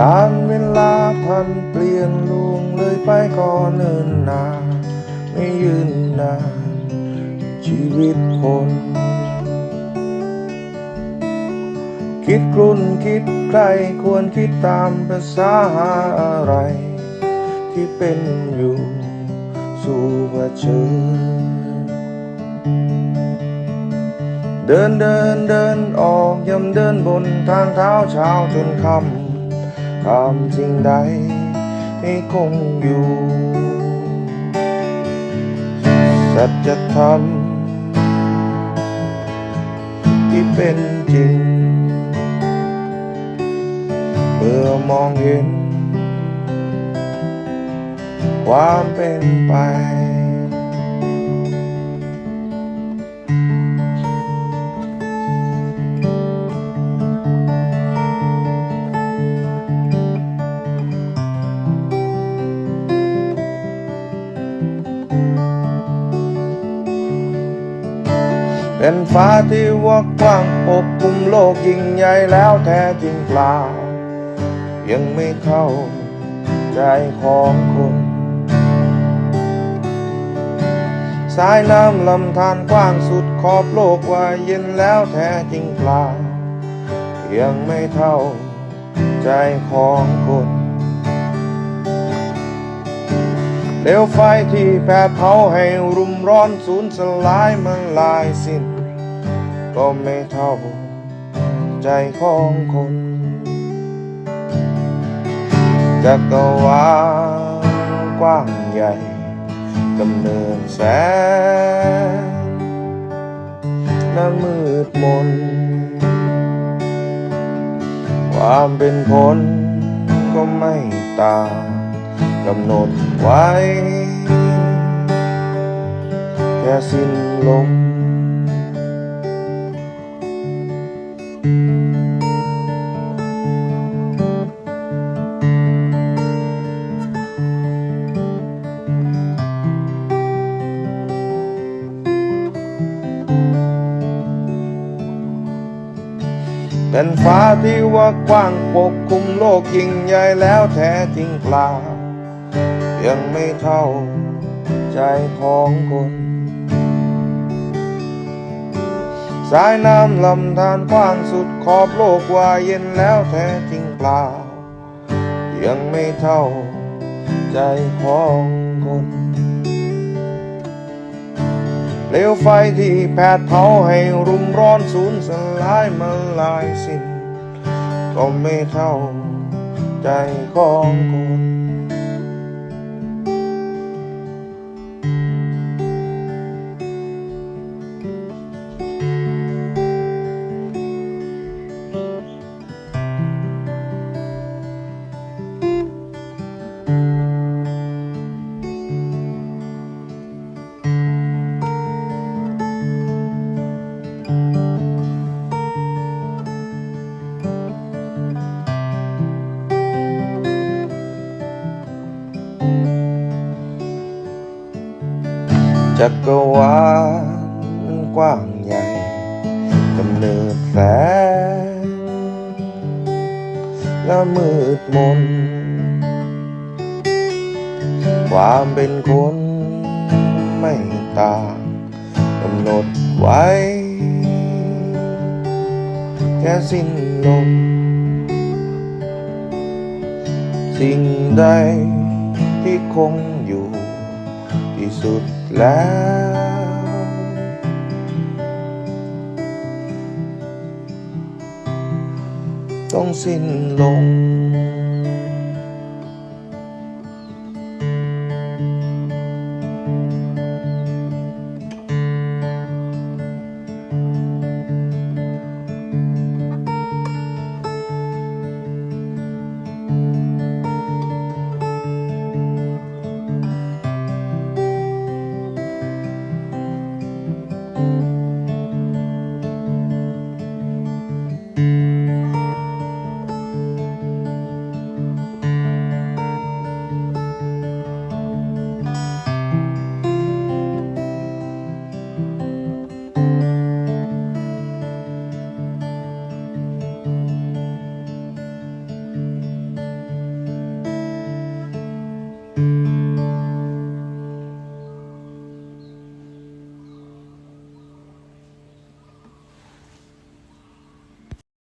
กาลาพันเปลี่ยนลงเลยไปก่อนเนินนานไม่ยืนนานชีวิตคน คิดกลุ่นคิดใครควรคิดตามภาษาอะไร ที่เป็นอยู่สู่เผชิญเดินเดินเดินออกย่ำเดินบนทางเท้าเช้าจนค่ำ ทำสิ่งใดให้คงอยู่ สัจธรรมที่เป็นจริง เมื่อมองเห็น ความเป็นไป เป็นฟ้าที่ว่ากว้างปกคลุมโลกยิ่งใหญ่แล้วแท้จริงเปล่า ยังไม่เท่าใจของคนสายน้ำลำธารกว้างสุดขอบโลกว่าเย็นแล้วแท้จริงเปล่า ยังไม่เท่าใจของคนเปลวไฟที่แผดเผาให้รุมร้อนสูญสลายมันลายสิ้น ก็ไม่เท่า ใจของคนจักรวาลกว้างใหญ่กำเนิดแสงและมืดมน ความเป็นคนก็ไม่ต่างกำหนดไว้ แค่สิ้นลม เป็นฟ้าที่ว่ากว้างปกคลุมโลกยิ่งใหญ่แล้วแท้จริงเปล่ายังไม่เท่าใจของคน สายน้ำลำธารกว้างสุดขอบโลกว่าเย็นแล้วแท้จริงเปล่ายังไม่เท่าใจของคน เปลวไฟที่แผดเผาให้รุมร้อนสูญสลายมาลายสิ้น ก็ไม่เท่าใจของคน จักรวาลกว้างใหญ่กำเนิดแสงและมืดมน ความเป็นคนไม่ต่างกำหนดไว้ แค่สิ้นลมสิ่งใด ที่คงอยู่ ที่สุดแล้ว ต้องสิ้นลง